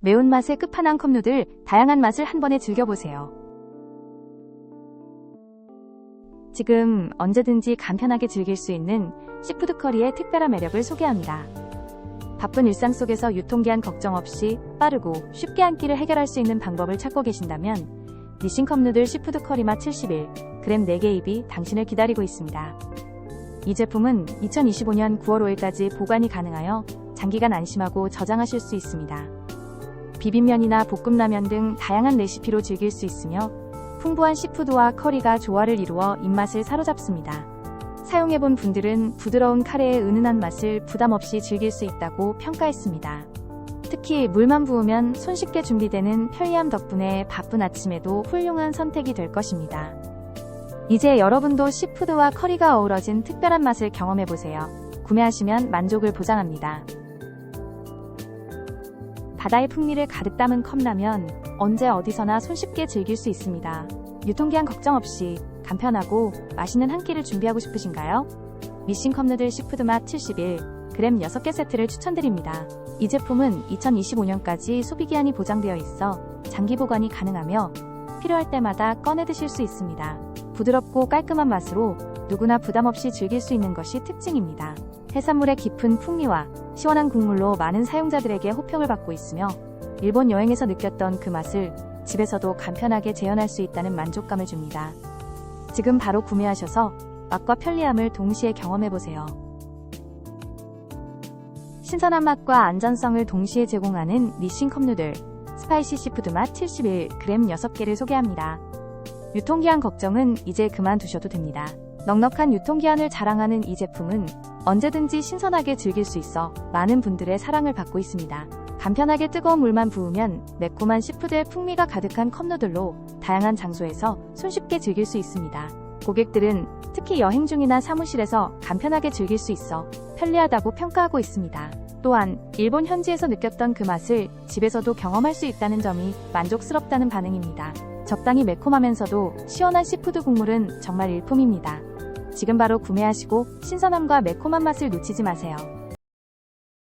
매운맛의 끝판왕 컵누들 다양한 맛을 한 번에 즐겨보세요. 지금 언제든지 간편하게 즐길 수 있는 시푸드 커리의 특별한 매력을 소개합니다. 바쁜 일상 속에서 유통기한 걱정 없이 빠르고 쉽게 한 끼를 해결할 수 있는 방법을 찾고 계신다면 니신 컵누들 시푸드 커리 맛 71, 그램 4개 입이 당신을 기다리고 있습니다. 이 제품은 2025년 9월 5일까지 보관이 가능하여 장기간 안심하고 저장하실 수 있습니다. 비빔면이나 볶음라면 등 다양한 레시피로 즐길 수 있으며 풍부한 시푸드와 커리가 조화를 이루어 입맛을 사로잡습니다. 사용해본 분들은 부드러운 카레의 은은한 맛을 부담 없이 즐길 수 있다고 평가했습니다. 특히 물만 부으면 손쉽게 준비되는 편리함 덕분에 바쁜 아침에도 훌륭한 선택이 될 것입니다. 이제 여러분도 시푸드와 커리가 어우러진 특별한 맛을 경험해보세요. 구매하시면 만족을 보장합니다. 바다의 풍미를 가득 담은 컵라면, 언제 어디서나 손쉽게 즐길 수 있습니다. 유통기한 걱정 없이 간편하고 맛있는 한 끼를 준비하고 싶으신가요? 미신 컵누들 시푸드 맛 71, 그램 6개 세트를 추천드립니다. 이 제품은 2025년까지 소비기한이 보장되어 있어 장기 보관이 가능하며 필요할 때마다 꺼내 드실 수 있습니다. 부드럽고 깔끔한 맛으로 누구나 부담 없이 즐길 수 있는 것이 특징입니다. 해산물의 깊은 풍미와 시원한 국물로 많은 사용자들에게 호평을 받고 있으며 일본 여행에서 느꼈던 그 맛을 집에서도 간편하게 재현할 수 있다는 만족감을 줍니다. 지금 바로 구매하셔서 맛과 편리함을 동시에 경험해보세요. 신선한 맛과 안전성을 동시에 제공하는 니신 컵누들 스파이시 시푸드 맛 71g 6개를 소개합니다. 유통기한 걱정은 이제 그만두셔도 됩니다. 넉넉한 유통기한을 자랑하는 이 제품은 언제든지 신선하게 즐길 수 있어 많은 분들의 사랑을 받고 있습니다. 간편하게 뜨거운 물만 부으면 매콤한 시푸드의 풍미가 가득한 컵누들로 다양한 장소에서 손쉽게 즐길 수 있습니다. 고객들은 특히 여행 중이나 사무실에서 간편하게 즐길 수 있어 편리하다고 평가하고 있습니다. 또한 일본 현지에서 느꼈던 그 맛을 집에서도 경험할 수 있다는 점이 만족스럽다는 반응입니다. 적당히 매콤하면서도 시원한 시푸드 국물은 정말 일품입니다. 지금 바로 구매하시고 신선함과 매콤한 맛을 놓치지 마세요.